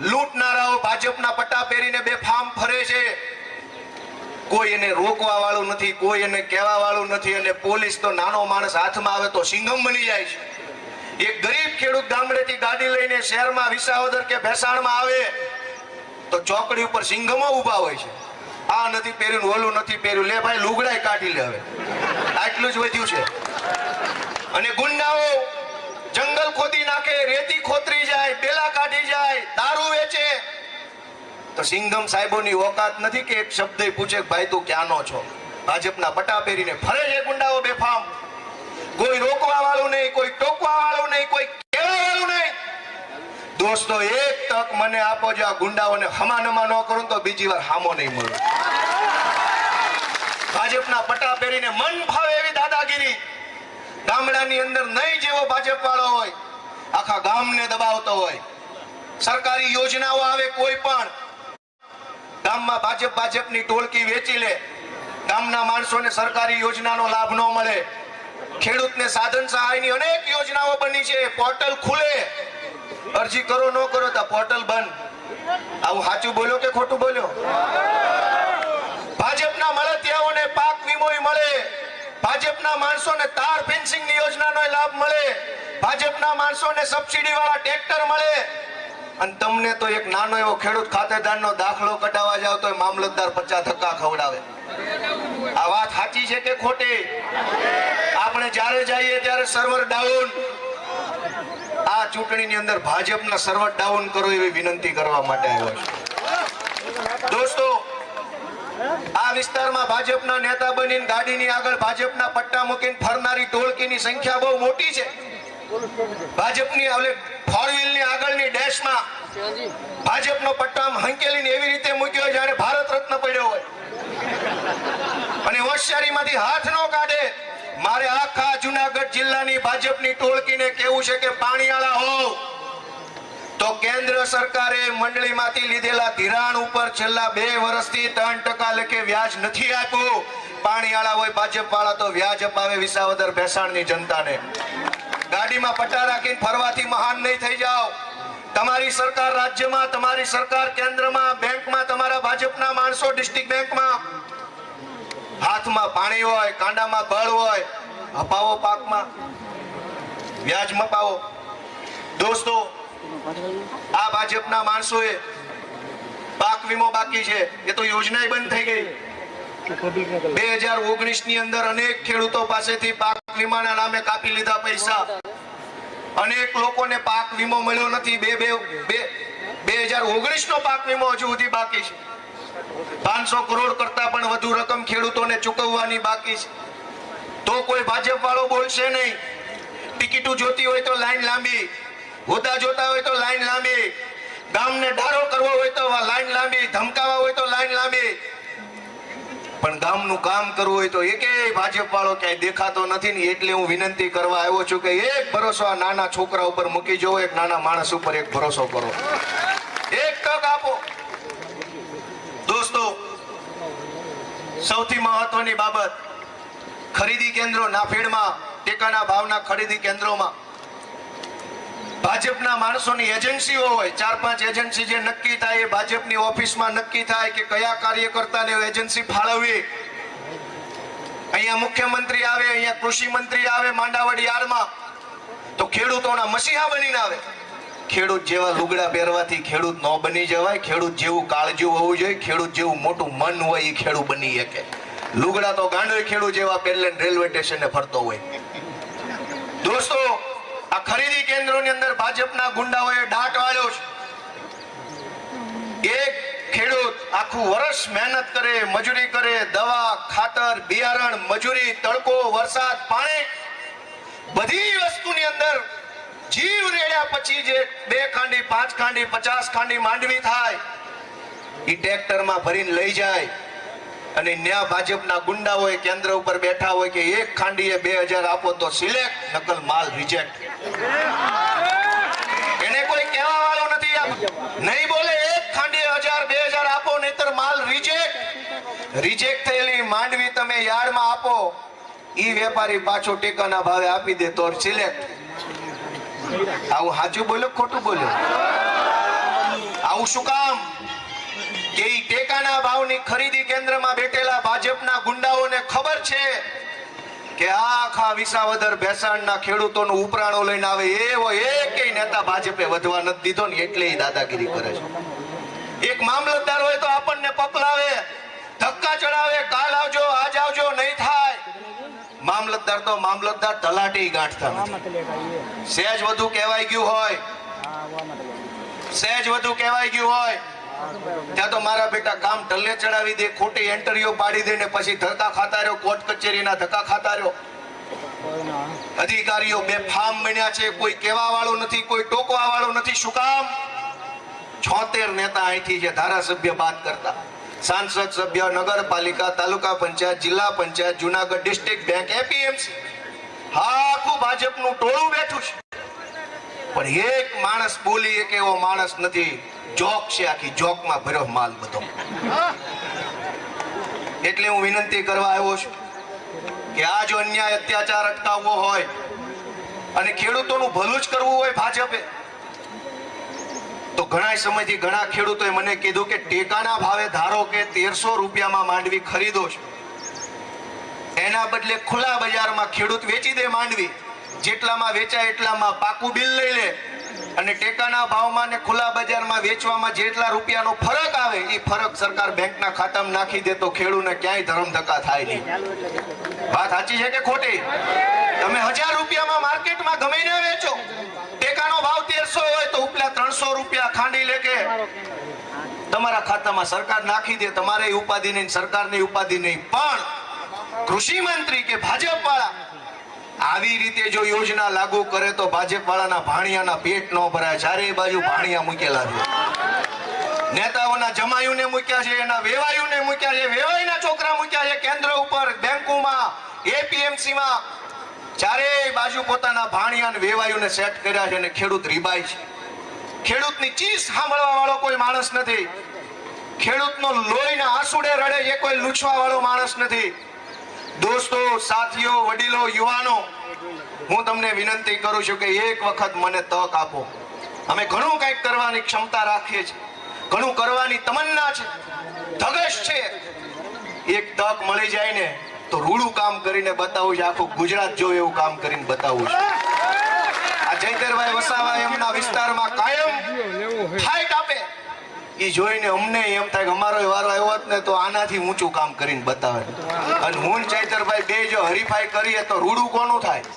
લૂંટનારાઓ ભાજપના પટ્ટા પહેરીને બે ફાર્મ ફરે છે. કોઈ એને રોકવા વાળું નથી, કોઈ એને કહેવા વાળું નથી અને પોલીસ તો નાનો માણસ હાથમાં આવે તો સિંઘમ બની જાય છે. એક ગરીબ ખેડૂત ગામડેથી ગાડી લઈને શહેરમાં વિસાવદર કે ભેસાણમાં આવે તો ચોકડી ઉપર સિંઘમો ઊભા હોય છે. આ નથી પહેર્યું ઓલું નથી પહેર્યું. લે ભાઈ, લુગડાય કાઢી લે હવે. આટલું જ વધ્યું છે. અને ગુંડાઓ જંગલ ખોદી નાખે, રેતી ખોતરી જાય બેલા કાઢી જાય દારૂ વેચે તો સિંઘમ સાહેબોની ઓકાત નથી કે એક શબ્દ પૂછે ભાઈ તું ક્યાંનો છો? ભાજપના પટા પહેરીને ફરે છે ગુંડાઓ બેફામ. કોઈ રોકવા વાળું નહીં, કોઈ ટોકવા વાળું નહીં, કોઈ કહેવા વાળું નહીં. દોસ્તો, એક તક મને આપો જો આ ગુંડાઓને હમાનમા ન કરું તો બીજી વાર હામો નહીં મળે. ભાજપના પટા પહેરીને મન ફાવે એવી દાદાગીરી. ગામડાની અંદર નહીં જેવો ભાજપ વાળો હોય, આખા ગામને દબાવતો હોય. સરકારી યોજનાઓ આવે કોઈ પણ ગામમાં ભાજપ ભાજપની ટોળકી વેચી લે. ગામના માણસોને સરકારી યોજનાનો લાભ ન મળે. ખેડૂતને સાધન સહાયની અનેક યોજનાઓ બની છે. પોર્ટલ ખુલે. અરજી કરો, ન કરો તો પોર્ટલ બંધ. આવું સાચું બોલ્યો કે ખોટું બોલ્યો? ભાજપના મળતિયાઓને પાક વીમો મળે. ભાજપના માણસોને તાર ફેન્સિંગની યોજનાનો લાભ મળે. ભાજપના માણસોને સબસિડી વાળા ટ્રેક્ટર મળે. અને તમને તો એક નાનો એવો ખેડૂત ખાતેદારનો દાખલો કઢાવવા જાવ તો મામલતદાર પચાસ ધક્કા ખવડાવે. આ વાત સાચી છે કે ખોટી? આપણે જ્યારે જઈએ ત્યારે સર્વર ડાઉન આ ચૂંટણીની અંદર ભાજપના સર્વર ડાઉન કરો એવી વિનંતી કરવા માટે આવ્યો છું. દોસ્તો, આ વિસ્તારમાં ભાજપના નેતા બનીને ગાડીની આગળ ભાજપના પટ્ટા મૂકીને ફરનારી ટોળકીની સંખ્યા બહુ મોટી છે. ભાજપની આવલે ફોર વ્હીલની આગળની ડેશમાં ભાજપનો પટ્ટામ હંકેલીને એવી રીતે મૂક્યો હોય જાણે ભારત રત્ન પડ્યો હોય. અને હોશિયારીમાંથી હાથ ન કાઢે. મારે આખા જુનાગઢ જિલ્લાની ભાજપની ટોળકીને કેવું છે કે પાણીવાળા હોવ તો કેન્દ્ર સરકારે મંડળીમાંથી લીધેલા ધિરાણ ઉપર છેલ્લા બે વર્ષથી ત્રણ ટકા લેખે વ્યાજ નથી આપ્યું. પાણીવાળા હોય ભાજપ વાળા તો વ્યાજ અપાવે વિસાવદર ભેસાણની જનતાને. ગાડીમાં પટ્ટા રાખીને ફરવાથી મહાન નહીં થઈ જાઓ. તમારી સરકાર રાજ્યમાં, તમારી સરકાર કેન્દ્રમાં, બેંકમાં, તમારા ભાજપના માણસો ડિસ્ટ્રિક્ટ બેંકમાં. હાથમાં પાણી હોય, કાંડામાં બળ હોય, અપાવો પાકમાં. વ્યાજ મપાવો. દોસ્તો, આ ભાજપના માણસોએ પાક વીમો બાકી છે. એ તો યોજના બંધ થઈ ગઈ. બે હજાર ઓગણીસની અંદર અનેક ખેડૂતો પાસેથી પાક વીમાના નામે કાપી લીધા પૈસા. અનેક લોકોને પાક વીમો મળ્યો નથી. બે બે બે હજાર ઓગણીસ નો પાક વીમો હજુ સુધી બાકી છે. પાંચસો કરોડ કરતા પણ વધુ રકમ ખેડૂતોને ચૂકવવાની બાકી છે. તો કોઈ ભાજપ વાળો બોલશે નહીં. ટિકિટો જોતી હોય તો લાઈન લાંબી. હોદ્દા જોતા હોય તો લાઈન લાંબી. ગામને ડારો કરવો હોય તો લાઈન લાંબી. ધમકાવા હોય પણ ગામનું કામ કરવું હોય તો એકેય ભાજપ વાળો ક્યાંય દેખાતો નથી ને એટલે હું વિનંતી કરવા આવ્યો છું કે એક ભરોસો આ નાના છોકરા ઉપર મૂકી જવો, એક નાના માણસ ઉપર એક ભરોસો કરો. એક તક આપો. દોસ્તો, સૌથી મહત્વની બાબત ખરીદી કેન્દ્રો નાફેડમાં ટેકાના ભાવના ખરીદી કેન્દ્રોમાં. ભાજપના માણસોની એજન્સીઓ હોય, ચાર પાંચ એજન્સી જે નક્કી થાય એ ભાજપની ઓફિસમાં નક્કી થાય કે કયા કાર્યકર્તાને એજન્સી ફાળવવી. અહીંયા મુખ્યમંત્રી આવે, અહીંયા કૃષિ મંત્રી આવે માંડાવડી યાર્ડમાં તો ખેડૂતોના મસીહા બનીને આવે. ખેડૂત જેવા લુગડા પહેરવાથી ખેડૂત ન બની જવાય, ખેડૂત જેવું કાળજું હોવું જોઈએ, ખેડૂત જેવું મોટું મન હોય એ ખેડૂત બની શકે. લુગડા તો ગાંડોય ખેડૂત જેવા પહેરલે રેલવે સ્ટેશને ફરતો હોય. દોસ્તો આ ખરીદી કેન્દ્રોની અંદર ભાજપના ગુંડાઓએ ડાટ વાળ્યો છે. એક ખેડૂત આખું વર્ષ મહેનત કરે, મજૂરી કરે, દવા, ખાતર, બિયારણ, મજૂરી, તડકો, વરસાદ, પાણી, બધી વસ્તુની અંદર જીવ રેડ્યા પછી જે બે ખાંડી, પાંચ ખાંડી, પચાસ ખાંડી માંડવી થાય એ ટ્રેક્ટરમાં ભરીને લઈ જાય. અને ન્યા ભાજપના ગુંડાઓએ કેન્દ્ર ઉપર બેઠા હોય કે એક ખાંડીએ બે હજાર આપો તો સિલેક્ટ, નકલ માલ રિજેક્ટ એને કોઈ કહેવા વાળો નથી નહીં બોલે, એક ખાંડી હજાર, બે હજાર આપો, નહીતર માલ રિજેક્ટ રિજેક્ટ થયેલી માંડવી તમે યાર્ડમાં આપો. ઈ વેપારી પાછો ટેકાના ભાવે આપી દે, તો સિલેક્ટ આવું સાચું બોલ્યો ખોટું બોલ્યો? આવું શું કામ? કે ટેકાના ભાવની ખરીદી કેન્દ્રમાં બેઠેલા ભાજપના કે આખા વિસાવદર ભેસાણના ખેડૂતોનું ઉપરાણો લઈને આવે એવો એકેય નેતા ભાજપે વધવા નથી દીધો ને એટલે દાદાગીરી કરે છે. એક મામલતદાર હોય તો આપણને પકલાવે ધક્કા ચડાવે કાલ આવજો આજ આવજો નહીં થાય. મામલતદાર તો મામલતદાર તલાટી ગાંઠતા સહેજ વધુ કહેવાય ગયું હોય. સહેજ વધુ કહેવાય ગયું હોય. ત્યાં તો મારા બેટા કામ ટલ્લે ચડાવી દે, ખોટી એન્ટરીઓ પાડી દે ને પછી ધક્કા ખાતા રહ્યો કોર્ટ કચેરીના ધક્કા ખાતા રહ્યો. અધિકારીઓ બે ફાર્મ બન્યા છે, કોઈ કેવા વાળો નથી, કોઈ ટોકવા વાળો નથી, શું કામ? છોતેર નેતા અહીંથી છે ધારાસભ્ય બાદ કરતા. સાંસદ સભ્ય, નગરપાલિકા, taluka panchayat, zilla panchayat, Junagadh district bank, APMC. આખું ભાજપનું ટોળું બેઠું છે. પણ એક માણસ બોલી એક એવો માણસ નથી. જોક છે આખી જોકમાં ભર્યો માલ બધો. એટલે હું વિનંતી કરવા આવ્યો છું કે આ જો અન્યાય અત્યાચાર અટકાવવો હોય અને ખેડૂતોનું ભલું જ કરવું હોય ભાજપે, તો ઘણા સમયથી ઘણા ખેડૂતોએ મને કીધું કે ટેકાના ભાવે ધારો કે તેરસો રૂપિયામાં માંડવી ખરીદો છો. એના બદલે ખુલ્લા બજારમાં ખેડૂત વેચી દે માંડવી, જેટલામાં વેચાય એટલામાં પાકું બિલ લઈ લે. અને ટેકાના ભાવમાં ને ખુલ્લા બજારમાં વેચવામાં જેટલા રૂપિયાનો ફરક આવે એ ફરક સરકાર બેંકના ખાતામાં નાખી દે તો ખેડૂતને ક્યાંય ધરમ ધક્કા થાય નહીં. વાત સાચી છે કે ખોટી? તમે હજાર રૂપિયામાં માર્કેટમાં ગમે ને વેચો, ટેકાનો ભાવ તેરસો હોય તો ઉપલા ત્રણસો રૂપિયા ખાંડી લે કે તમારા ખાતામાં સરકાર નાખી દે, તમારે ઉપાધિ નહીં સરકારની ઉપાધિ નહીં. પણ કૃષિ મંત્રી કે ભાજપ આવી રીતે જો યોજના લાગુ કરે તો ભાજપ વાળાના ભાણિયાના પેટ ન ભરાય. ચારે બાજુ ભાણિયા મૂકેલા છે. નેતાઓના જમાયુને મૂક્યા છે, એના વેવાયુને મૂક્યા છે, વેવાઈના છોકરા મૂક્યા છે. કેન્દ્ર ઉપર બેંકોમાં એપીએમસી માં ચારેય બાજુ પોતાના ભાણિયા વેવાયુને સેટ કર્યા છે અને ખેડૂત રીબાય છે. ખેડૂતની ચીસ સાંભળવા વાળો કોઈ માણસ નથી. ખેડૂતનો લોહીના આંસુડે રડે એ કોઈ લૂછવા વાળો માણસ નથી. દોસ્તો, સાથીઓ, વડીલો, યુવાનો હું તમને વિનંતી કરું છું કે એક વખત મને તક આપો. અમે ઘણું કંઈક કરવાની ક્ષમતા રાખીએ છીએ. ઘણું કરવાની તમન્ના છે. ધગશ છે. એક તક મળી જાય ને તો રૂડું કામ કરીને બતાવું છે. આખું ગુજરાત જો એવું કામ કરીને બતાવું છે. આ જયદરભાઈ વસાવા એમના વિસ્તારમાં કાયમ ફાઇટ આપે. એ જોઈને અમને એમ થાય કે અમારો વારો આવ્યો જ ને તો આનાથી ઊંચું કામ કરીને બતાવે. અને હું ચૈતરભાઈ બે જો હરીફાઈ કરીએ તો રૂડું કોનું થાય?